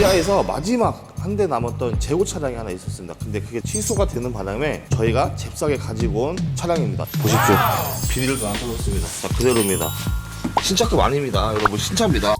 기아에서 마지막 한 대 남았던 재고 차량이 하나 있었습니다. 근데 그게 취소가 되는 바람에 저희가 잽싸게 가지고 온 차량입니다. 보십시오. 비닐도 안 뜯었습니다. 자, 그대로입니다. 신차급 아닙니다. 여러분, 신차입니다.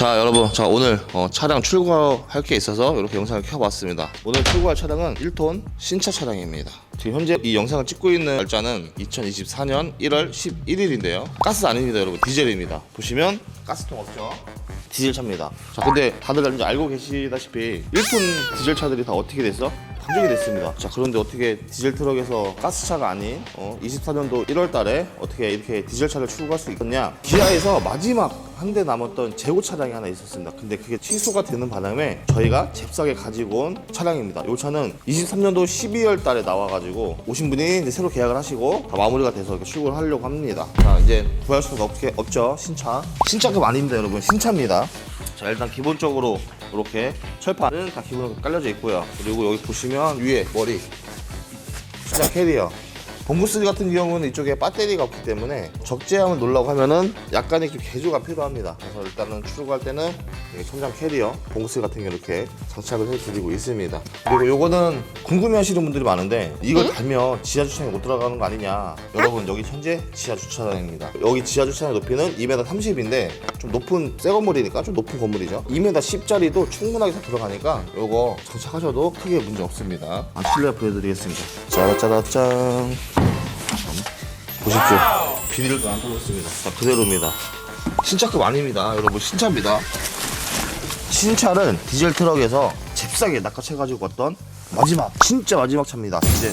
자 여러분. 자 오늘 어, 차량 출고할 게 있어서 이렇게 영상을 켜봤습니다. 오늘 출고할 차량은 1톤 신차 차량입니다. 지금 현재 이 영상을 찍고 있는 날짜는 2024년 1월 11일인데요. 가스 아닙니다 여러분. 디젤입니다. 보시면 가스통 없죠? 디젤 차입니다. 자 근데 다들 알고 계시다시피 1톤 디젤 차들이 다 어떻게 됐어? 판정이 됐습니다. 자, 그런데 어떻게 디젤 트럭에서 가스차가 아닌 어, 24년도 1월 달에 어떻게 이렇게 디젤 차를 출고할 수 있겠냐? 기아에서 마지막 한 대 남았던 재고 차량이 하나 있었습니다. 근데 그게 취소가 되는 바람에 저희가 잽싸게 가지고 온 차량입니다. 이 차는 23년도 12월 달에 나와가지고 오신 분이 이제 새로 계약을 하시고 다 마무리가 돼서 출고를 하려고 합니다. 자, 이제 구할 수가 없게, 없죠. 신차. 신차급 아닙니다, 여러분. 신차입니다. 자 일단 기본적으로 이렇게 철판은 다 기본으로 깔려져 있고요. 그리고 여기 보시면 위에 머리 진짜 캐리어. 봉구스 같은 경우는 이쪽에 배터리가 없기 때문에 적재함을 놓으려고 하면은 약간의 좀 개조가 필요합니다. 그래서 일단은 출고할 때는 이 천장 캐리어 봉구스 같은 경우 이렇게 장착을 해드리고 있습니다. 그리고 요거는 궁금해하시는 분들이 많은데 이걸 달면 지하 주차장에 못 들어가는 거 아니냐. 여러분 여기 현재 지하 주차장입니다. 여기 지하 주차장 높이는 2m 30인데 좀 높은 새 건물이니까 좀 높은 건물이죠. 2m 10짜리도 충분하게 다 들어가니까 요거 장착하셔도 크게 문제 없습니다. 아, 실내 보여드리겠습니다. 짜라짜라짠 보십시오. 비닐도 안 뜯었습니다. 자 그대로입니다. 신차급 아닙니다 여러분. 신차입니다. 신차는 디젤 트럭에서 잽싸게 낚아채 가지고 왔던 마지막 진짜 마지막 차입니다. 디젤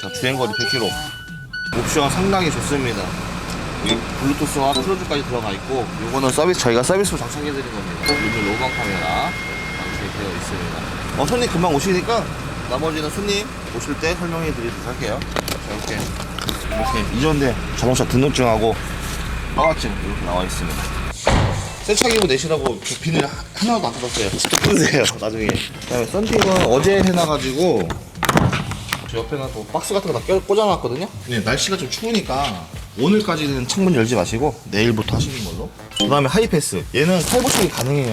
자 주행거리 100km 옵션 상당히 좋습니다. 블루투스와 크루즈까지 들어가 있고 요거는 서비스 저희가 서비스로 장착해드린 겁니다. 요즘 로방 카메라 장착이 되어 있습니다. 어 손님 금방 오시니까 나머지는 손님 오실 때 설명해 드리도록 할게요. 자 이렇게 이렇게 이전대 자동차 등록증하고 허가증 이렇게 나와 있습니다. 세차 기부 내시라고 저 비닐 하- 하나도 안 뜯었어요 직접 뜯으세요 나중에 그다음에 썬팅은 어제 해놔가지고 저 옆에는 또 박스 같은 거 다 꽂아놨거든요. 네, 날씨가 좀 추우니까 오늘까지는 창문 열지 마시고 내일부터 하시는 걸로. 그다음에 하이패스. 얘는 탈부착이 가능해요.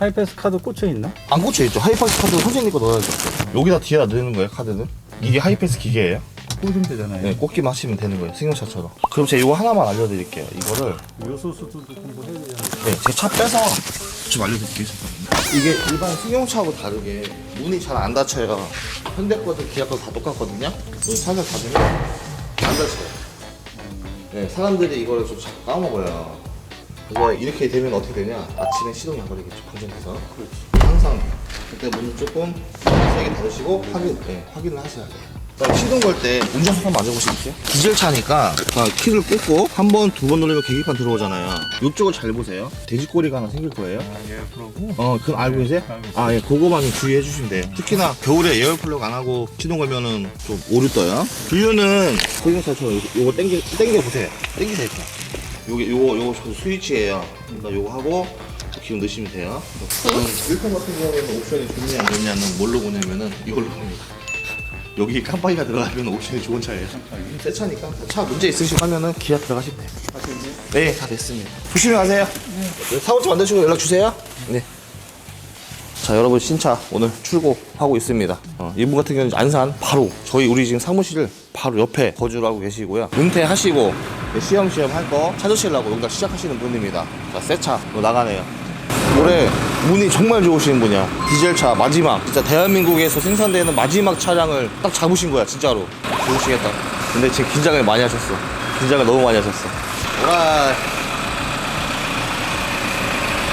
하이패스 카드 꽂혀 있나? 안 꽂혀 있죠. 하이패스 카드 선생님 거 넣어야죠. 여기다 뒤에다 넣는 거예요, 카드는. 이게 하이패스 기계예요. 꽂으면 되잖아요. 네, 꽂기만 하시면 되는 거예요, 승용차처럼. 그럼 제가 이거 하나만 알려드릴게요. 이거를 요소수도 공부해야 되잖아요. 네, 제 차 빼서 좀 알려드릴게요. 이게 일반 승용차하고 다르게 문이 잘 안 닫혀요. 현대 거든 기아 거든 다 똑같거든요. 문 살살 닫으면 안 닫혀요. 네, 사람들이 이거를 좀 자꾸 까먹어요. 그래서 이렇게 되면 어떻게 되냐? 아침에 시동이 안 걸리겠죠, 방전돼서. 항상 그때 문을 조금 세게 닫으시고 확인, 네, 확인을 하셔야 돼요. 시동 걸 때 운전석 한번 만져보시겠어요? 디젤 차니까 자, 키를 꽂고 한 번, 두 번 누르면 계기판 들어오잖아요. 이쪽을 잘 보세요. 돼지꼬리가 하나 생길 거예요. 예, 그러고. 어, 그건 알고 계세요? 알고 있어요. 아, 예, 그거만 좀 주의해 주시면 돼요. 특히나 겨울에 에어 플러그 안 하고 시동 걸면은 좀 오류 떠요. 분류는 소형차처럼 요거, 땡겨, 땡겨 보세요. 땡기세요, 이렇게. 요게, 요거, 요거 저 스위치예요. 그러니까 요거 하고 기름 넣으시면 돼요. 1톤 같은 경우에는 옵션이 좋냐 안 좋냐는 뭘로 보냐면은 이걸로 봅니다. 여기 깜빡이가 들어가면 옵션이 좋은 차예요. 새 차니까 차 문제 있으시고 하면은 기아 들어가시면 돼요. 네, 다 됐습니다. 조심히 가세요. 네, 사고차 만드시고 연락 주세요. 네. 자, 여러분 신차 오늘 출고하고 있습니다. 어, 이분 같은 경우는 안산 바로 저희 우리 지금 사무실 바로 옆에 거주를 하고 계시고요. 은퇴하시고 네, 시험 시험 할 거 찾으시려고 여기다 시작하시는 분입니다. 자, 새 차 나가네요. 올해 운이 정말 좋으신 분이야. 디젤차 마지막. 진짜 대한민국에서 생산되는 마지막 차량을 딱 잡으신 거야, 진짜로. 좋으시겠다. 근데 지금 긴장을 많이 하셨어. 긴장을 너무 많이 하셨어. 와.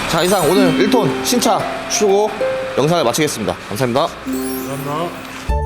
자, 이상 오늘 1톤 신차 출고 영상을 마치겠습니다. 감사합니다. 감사합니다.